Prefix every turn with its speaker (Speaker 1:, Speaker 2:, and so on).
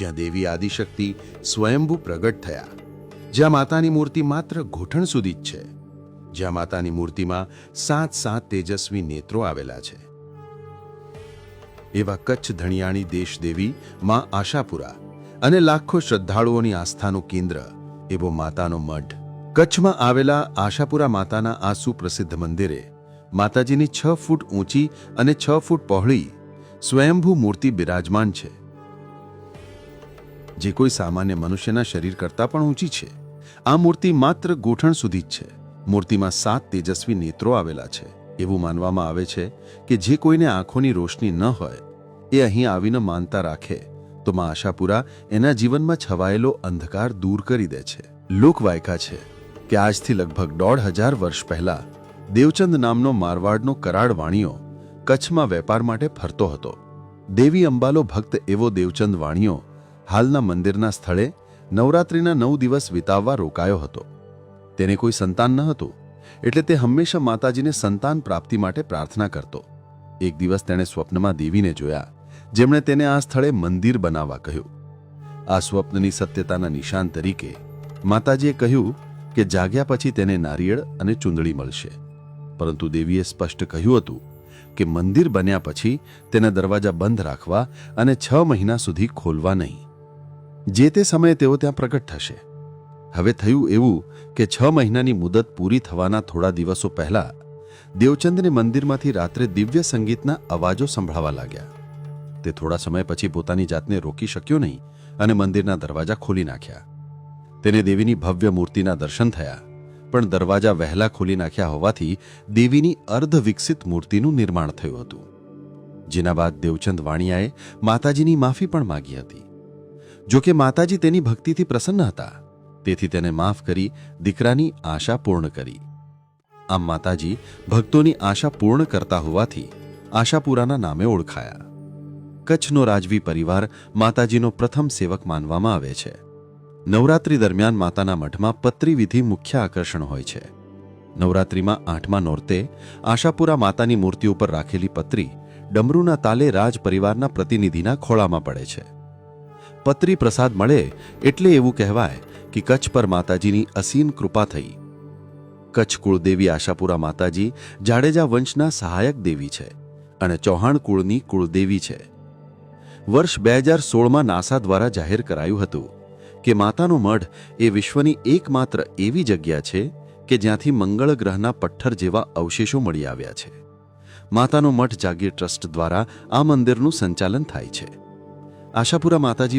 Speaker 1: જ્યાં દેવી આદિશક્તિ સ્વયંભૂ પ્રગટ થયા. જ્યાં માતાની મૂર્તિ માત્ર ઘૂંટણ સુધી જ છે. જ્યાં માતાની મૂર્તિમાં સાત સાત તેજસ્વી નેત્રો આવેલા છે. એવા કચ્છ ધણિયાણી દેશદેવી માં આશાપુરા અને લાખો શ્રદ્ધાળુઓની આસ્થાનું કેન્દ્ર એવો માતાનો મઢ. કચ્છમાં આવેલા આશાપુરા માતાના આ સુપ્રસિદ્ધ મંદિરે માતાજીની છ ફૂટ ઊંચી અને છ ફૂટ પહોળી સ્વયંભૂ મૂર્તિ બિરાજમાન છે. જે કોઈ સામાન્ય મનુષ્યના શરીર કરતાં પણ ઊંચી છે. આ મૂર્તિ માત્ર ગોઠણ સુધી જ છે. મૂર્તિમાં સાત તેજસ્વી નેત્રો આવેલા છે. એવું માનવામાં આવે છે કે જે કોઈને આંખોની રોશની ન હોય, એ અહીં આવીને માનતા રાખે, તો માં આશાપુરા એના જીવનમાં છવાયેલો અંધકાર દૂર કરી દે છે. લોકવાયકા છે કે આજથી લગભગ દોઢ હજાર વર્ષ પહેલા, દેવચંદ નામનો મારવાડનો કરાડ વાણિયો કચ્છમાં વેપાર માટે ફરતો હતો. દેવી અંબાલો ભક્ત એવો દેવચંદ વાણિયો હાલના મંદિરના સ્થળે નવરાત્રિના નવ દિવસ વિતાવવા રોકાયો હતો. તેને કોઈ સંતાન ન હતું, એટલે તે હંમેશા માતાજીને સંતાન પ્રાપ્તિ માટે પ્રાર્થના કરતો. એક દિવસ તેણે સ્વપ્નમાં દેવીને જોયા, જેમણે તેને આ સ્થળે મંદિર બનાવવા કહ્યું. આ સ્વપ્નની સત્યતાના નિશાન તરીકે માતાજીએ કહ્યું કે જાગ્યા પછી તેને નારિયેળ અને ચૂંદડી મળશે. પરંતુ દેવીએ સ્પષ્ટ કહ્યું હતું કે મંદિર બન્યા પછી તેના દરવાજા બંધ રાખવા અને છ મહિના સુધી ખોલવા નહીં. જે તે સમયે તેઓ ત્યાં પ્રગટ થશે. હવે થયું એવું કે છ મહિનાની મુદત પૂરી થવાના થોડા દિવસો પહેલા દેવચંદને મંદિરમાંથી રાત્રે દિવ્ય સંગીતના અવાજો સંભળાવા લાગ્યા. તે થોડા સમય પછી પોતાની જાતને રોકી શક્યો નહીં અને મંદિરના દરવાજા ખોલી નાખ્યા. તેને દેવીની ભવ્ય મૂર્તિના દર્શન થયા, પણ દરવાજા વહેલા ખોલી નાખ્યા હોવાથી દેવીની અર્ધ વિકસિત મૂર્તિનું નિર્માણ થયું હતું. જેના બાદ દેવચંદ વાણિયાએ માતાજીની માફી પણ માગી હતી. જો કે માતાજી તેની ભક્તિથી પ્રસન્ન હતા. તેથી તેને માફ કરી દીકરાની આશા પૂર્ણ કરી. આમ માતાજી ભક્તોની આશા પૂર્ણ કરતા હોવાથી આશાપુરાના નામે ઓળખાયા. કચ્છનો રાજવી પરિવાર માતાજીનો પ્રથમ સેવક માનવામાં આવે છે. નવરાત્રી દરમિયાન માતાના મઠમાં પત્રી વિધિ મુખ્ય આકર્ષણ હોય છે. નવરાત્રીમાં આઠમા નોરતે આશાપુરા માતાની મૂર્તિ ઉપર રાખેલી પત્રી ડમરૂના તાલે રાજ પરિવારના પ્રતિનિધિના ખોળામાં પડે છે. પત્રી પ્રસાદ મળે એટલે એવું કહેવાય કે કચ્છ પર માતાજીની અસીમ કૃપા થઈ. કચ્છ કુળદેવી આશાપુરા માતાજી જાડેજા વંશના સહાયક દેવી છે અને ચૌહાણ કુળની કુળદેવી છે. વર્ષ બે હજાર સોળમાં નાસા દ્વારા જાહેર કરાયું હતું કે માતાનો મઢ એ વિશ્વની એકમાત્ર એવી જગ્યા છે કે જ્યાંથી મંગળ ગ્રહના પથ્થર જેવા અવશેષો મળી આવ્યા છે. માતાનો મઠ જાગીર ટ્રસ્ટ દ્વારા આ મંદિરનું સંચાલન થાય છે. આશાપુરા માતાજી પર